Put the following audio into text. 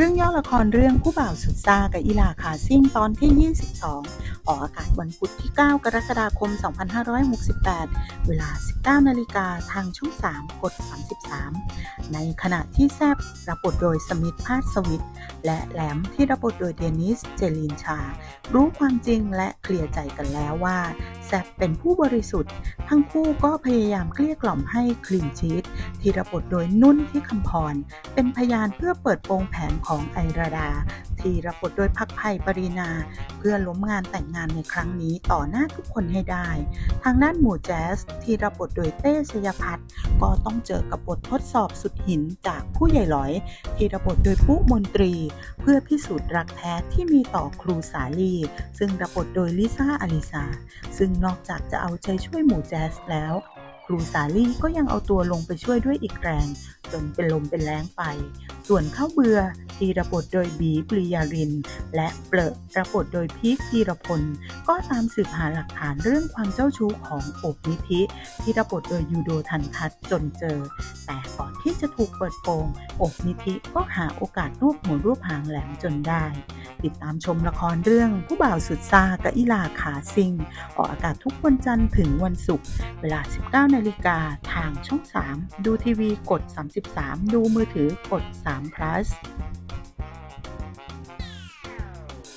เรื่องย่อละครเรื่องผู้บ่าวสุดซ่ากับอิลาคาซิ่งตอนที่ 22 ออกอากาศวันพุธที่ 9 กรกฎาคม 2568 เวลา 19 นาฬิกาทางช่อง 3 กด 33 ในขณะที่แซบรับบทโดยสมิธพาสสวิทและแหลมที่รับบทโดยเดนิส เจลินชา รู้ความจริงและเคลียร์ใจกันแล้วว่าแซบเป็นผู้บริสุทธิ์ ทั้งคู่ก็พยายามเกลี้ยกล่อมให้คลีนชีตที่รับบทโดยนุ่นที่คำพร เป็นพยานเพื่อเปิดโปงแผนของไอราดาที่รับบทโดยพักไผ่ปรีนา เพื่อล้มงานแต่งงานในครั้งนี้ต่อหน้าทุกคนให้ได้ ทางด้านหมู่แจ๊สที่รับบทโดยเต้ชยพัฒน์ก็ต้องเจอกับบททดสอบสุดหินจากผู้ใหญ่หลอย ที่รับบทโดยปุ๊มนตรี เพื่อพิสูจน์รักแท้ที่มีต่อครูสาลี ซึ่งรับบทโดยลิซ่าอลิซาซึ่งนอกจากจะเอาใจช่วยหมู่แจ๊สแล้วครูสาลี่ก็ยังเอาตัวลงไปช่วยด้วยอีกแรง จนเป็นลมเป็นแรงไป ส่วนข้าวเบือ ที่รับทโดยบีปริยาริน และเปลอะรับทโดยพีคธีรพล ก็ตามสืบหาหลักฐานเรื่องความเจ้าชู้ของอบนิธิที่รับทโดยยูโดทันทัศจนเจอ แต่ก่อนที่จะถูกเปิดโปงอบนิธิก็หาโอกาสรวบหัวรวบหางแหลมจนได้ ติดตามชมละครเรื่องผู้บ่าวสุดซากับอิลาขาซิง ออกอากาศทุกวันจันทร์ถึงวันศุกร์เวลา 19นาฬิกาทางช่อง 3 ดูทีวีกด 33 ดูมือถือกด3 plus